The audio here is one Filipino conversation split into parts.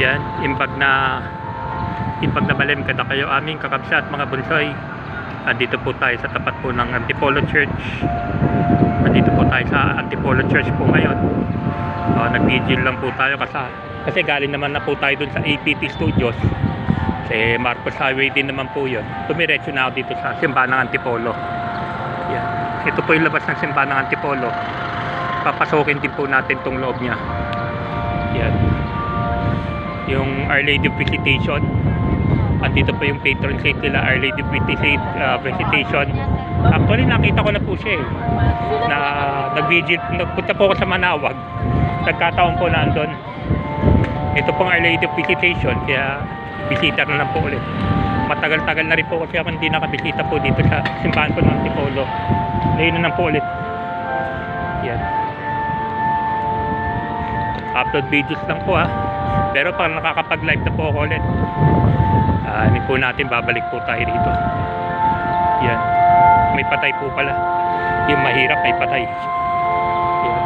Yan, impag na impag na malim kada kayo aming kakabsat mga bunsoy. Andito po tayo sa tapat po ng Antipolo Church. Andito po tayo sa Antipolo Church po ngayon. Uh, Nag-vigil lang po tayo kasi, kasi galing naman na po tayo dun sa APT Studios. Kasi Marcos Highway din naman po yun. Tumiretso na ako dito sa simbahan ng Antipolo. Yan. Ito po yung labas ng simbahan ng Antipolo. Papasokin din po natin tong loob niya. Yan yung Our Lady of Visitation. Andito pa yung patron saint nila Our Lady of Visitation, uh, Visitation. actually nakita ko na po siya eh. Na nag-vigil nagpunta po ako sa Manawag. Nagkataon po na ito pong Our Lady of Visitation kaya bisita na lang po ulit. Matagal-tagal na rin po kasi ako hindi nakabisita po dito sa simbahan po ng Antipolo ngayon na lang po ulit. Yan. Upload videos lang po ah pero pag nakakapag-live na po ako ulit, hindi po natin babalik po tayo dito. Yan. May patay po pala. Yung mahirap may patay. Yan.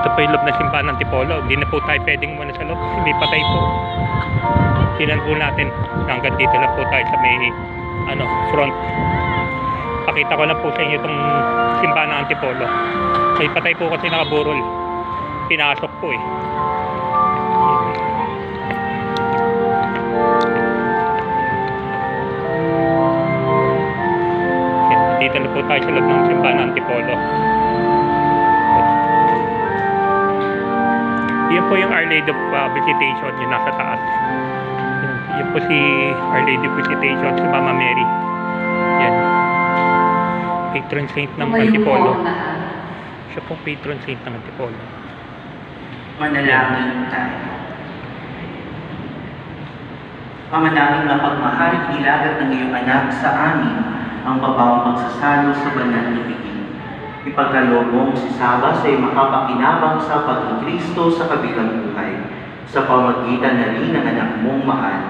Ito po yung loob na simbahan ng Tipolo. Hindi na po tayo pwedeng muna sa loob. May patay po. Tinan po natin. Hanggang dito lang po tayo sa may ano, front. Pakita ko lang po sa inyo itong simbahan ng Antipolo. May patay po kasi nakaburol. Pinasok po eh. Dito na po tayo sa loob ng simbahan ng Antipolo. Yan po yung Our Lady of uh, Visitation, yung nasa taas. Yan, yan po si Our Lady of Visitation, si Mama Mary. Yan. Patron saint ng Antipolo. Siya po patron saint ng Antipolo. Manalangin tayo. Ama namin mapagmahal, ilagat ng iyong anak sa amin ang babawang pagsasalo sa banal na bigin. Ipagkalobong si Saba sa iyong makapakinabang sa pag-Kristo sa kabilang buhay, sa pamagitan na rin ng anak mong mahal,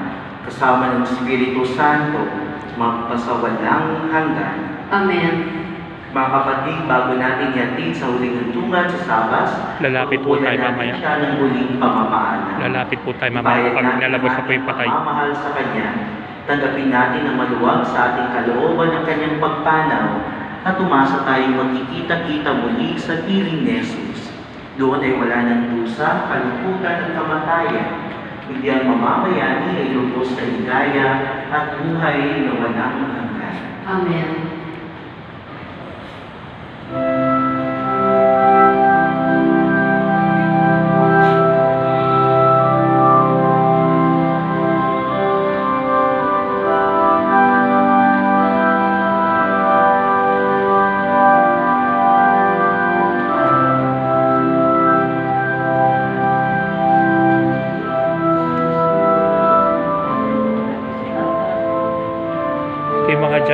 kasama ng Espiritu Santo, magpasawalang hanggan. Amen. Mga kapatid, bago natin yatid sa huling hantungan sa Sabas, Lalapit po tayo mamaya. siya ng huling pamamaanan. Lalapit po tayo mamaya pag nalabas na po yung patay. Mamahal sa Kanya, tanggapin natin ang maluwag sa ating kalooban ng Kanyang pagpanaw at umasa tayong magkikita-kita muli sa piling ni. Doon ay wala ng dusa, kalungkutan at kamatayan. Hindi ang mamamayani ay lubos na higaya at buhay na walang hanggan. Amen.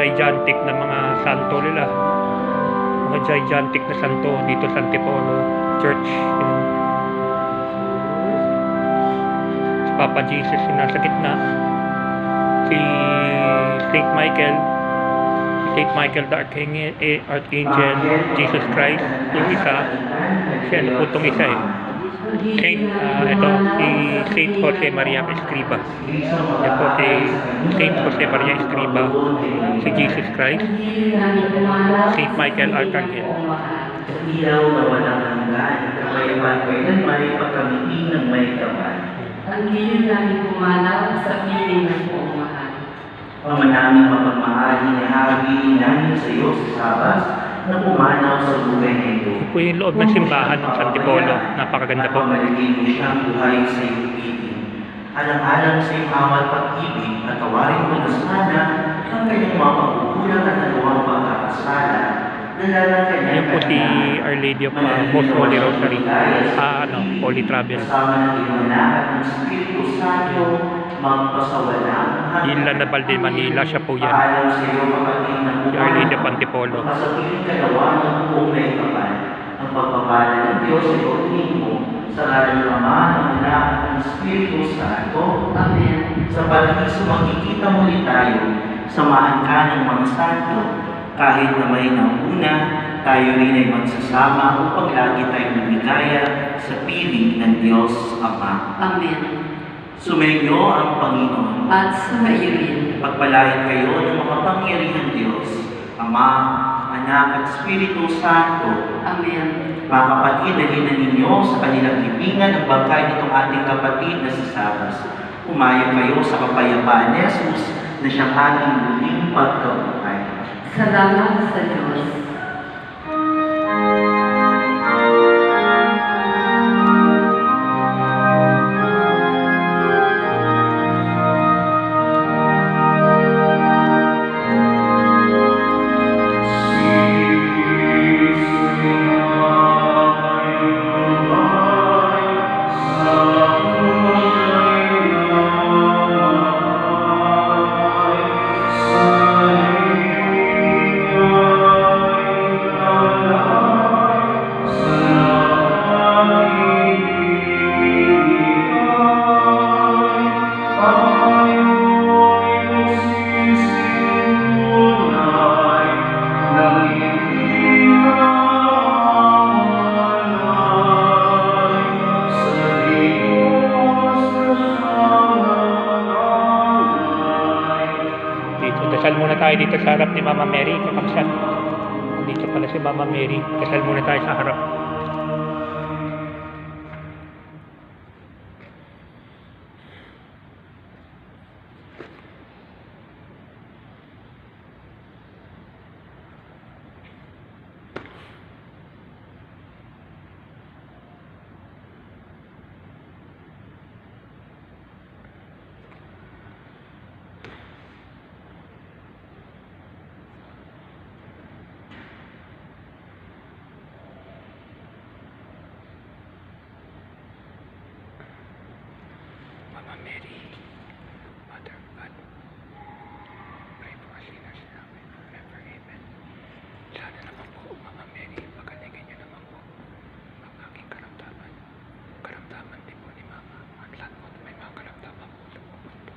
Gigantic na mga santo nila. Mga gigantic na santo dito sa Antipolo Church. Yan. Si Papa Jesus yung nasa gitna. Si Saint Michael. Saint Michael the Archangel, eh, Archangel Jesus Christ. Yung isa. Si ano po itong isa eh. Saint, ah, ito, si Saint Jose Maria Escriba. Yan po si Saint Jose Maria Escriba, si Jesus Christ, Saint Michael Archangel. Ilaw na walang hanggan, kapayapan ko ilan may pagkamiti ng may kapal. Ang gilid namin pumanaw sa piling ng. Ama namin mapagmahal, hinahagi namin sa iyo sa sabas na pumanaw sa buhay na ito. Ito po yung loob ng simbahan ng Santipolo. Napakaganda po. Pamaligin mo siyang buhay sa iyong ibig. Alang-alang sa iyong awal pag-ibig at tawarin mo na sana ang kanyang mga pagkukulang at nagawang pagkakasala. Yan po si Our Lady of uh, Most Holy Rosary. Ah, ano, Holy Travel. Kasama ng iyong anak ng Espiritu Santo, Ilan na Balde, Manila, siya po yan. Paalam sa iyo kapatid na Si Our Lady of Antipolo. Masapiling kalawa ng buong may kapal. Ang pagpapala ng Diyos ay unin mo sa ngalan ng Ama, ng Anak, ng Espiritu Santo. Amen. Sa paradiso magkikita muli tayo, samahan ka ng mga santo, kahit na may nauna, tayo rin ay magsasama upang lagi tayong lumigaya sa piling ng Diyos Ama. Amen. Sumainyo ang Panginoon. At sumaiyo rin. Pagpalain kayo ng makapangyarihang Diyos, Ama, Anak at Espiritu Santo. Amen. Mga kapatid, dalhin na ninyo sa kanilang libingan ang bangkay nitong ating kapatid na si Sabas. Umayo kayo sa kapayapaan ni Jesus na siyang ating muling pagkabuhay. Salamat sa Diyos. Dito sa harap ni Mama Mary, kakapsat. Dito pala si Mama Mary. Dasal muna tayo sa harap. Mama Mary, Mother of God, pray for us sinners now and forever. Amen. Sana naman po, Mama Mary, pagalingan niyo naman po ang aking karamdaman. Karamdaman din po ni Mama. At lahat po may mga karamdaman po sa buong mundo.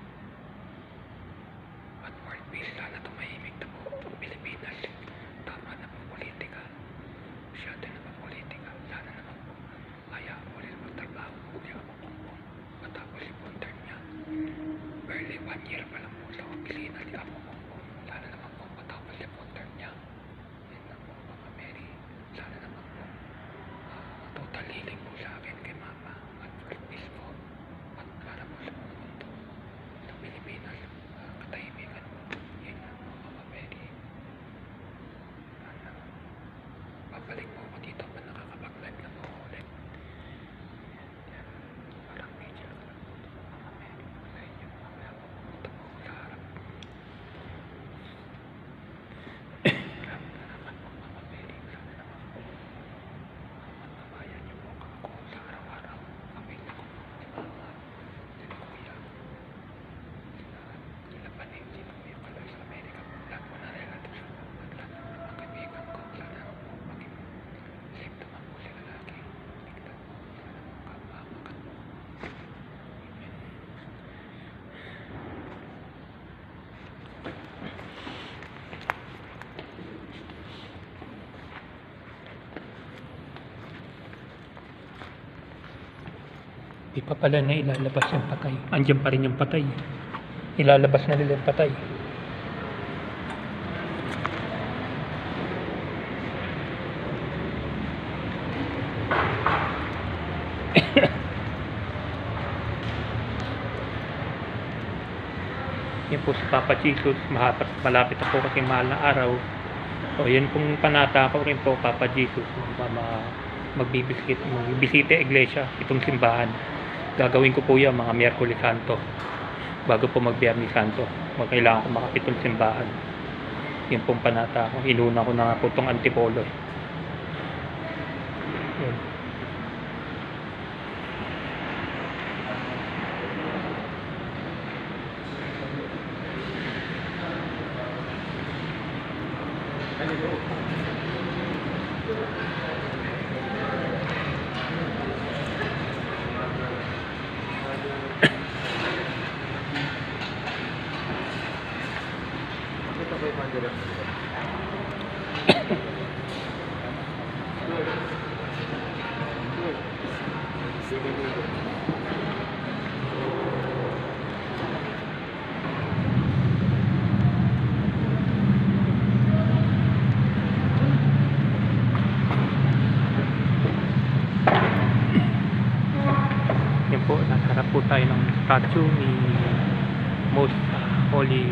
At world peace, sana tumahimik na po ang Pilipinas. Tama na po politika. Masyado na po politika. Sana naman po, kaya po rin magtrabaho po niya ako po matapos yung term niya. Barely one year pa lang po sa Apo Bongbong. Sana naman po matapos yung term niya. Yan na po, Mama Mary. Sana naman po ah, total healing po sa akin kay Mama at world peace po. At para po sa buong mundo sa Pilipinas, ah, katahimikan po. Yan na po, Mama Mary. Sana babalik po ako dito pa nakakapag-live na po ulit. Yan. Parang medyo ka lang po. Mama Mary, sa inyo. Mamaya po pumunta po ako sa harap. Maraming salamat po, Mama Mary. Sana naman po. Matabayan niyo po ako sa araw-araw. Kami na ko po si Mama. Si Kuya. Sila, sila pa ni si Kuya Kaloy sa Amerika po. Lahat po na relatives ko. At lahat po ng mga kaibigan ko. Sana naman po maging safe naman po sila lagi. Ligtas po. Sana naman kapamakan po. Amen. Di pa pala na ilalabas yung patay. Andiyan pa rin yung patay. Ilalabas na nila yung patay. Yan po si Papa Jesus. Malapit na po kasi mahal na araw. O yan pong panata ko rin po Papa Jesus. Mama, magbibisit, magbibisita iglesia, itong simbahan gagawin ko po yan mga Miyerkulis Santo bago po mag Biyernes Santo magkailangan ko makapitong simbahan yun pong panata ko inuna ko na nga po itong antipolo eh. Thank you. po, nagharap po tayo ng statue ni Most uh, Holy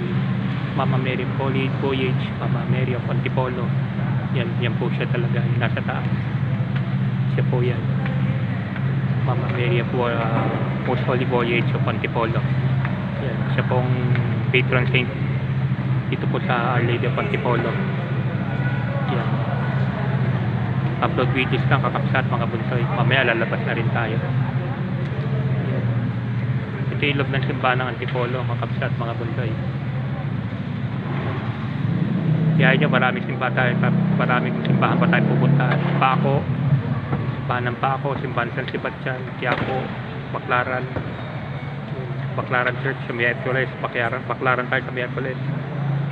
Mama Mary, Holy Voyage, Mama Mary of Antipolo. Yan, yan po siya talaga, yung nasa taas. Siya po yan. Mama Mary of uh, Most Holy Voyage of Antipolo. Yan, siya pong patron saint dito po sa Our Lady of Antipolo. Yan. Upload videos lang kakapsat mga bunsoy. Mamaya lalabas na rin tayo. Yan. Ito yung loob ng simbahan ng Antipolo, kakapsat mga bunsoy. Kaya nyo, maraming simbahan tayo, maraming simbahan pa tayo pupuntahan. Pako, simbahan ng Pako, simbahan San Sebastian, Quiapo, Baklaran, Baklaran Church sa Miyerkules, Baklaran, Baklaran tayo sa Miyerkules.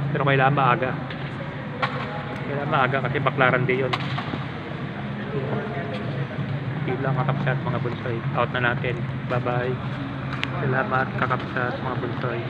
Pero kailangan maaga. Kailangan maaga kasi Baklaran din yun. Yun lang kakapsat mga bunsoy. Out na natin. Bye bye. Salamat kakapsat mga bunsoy.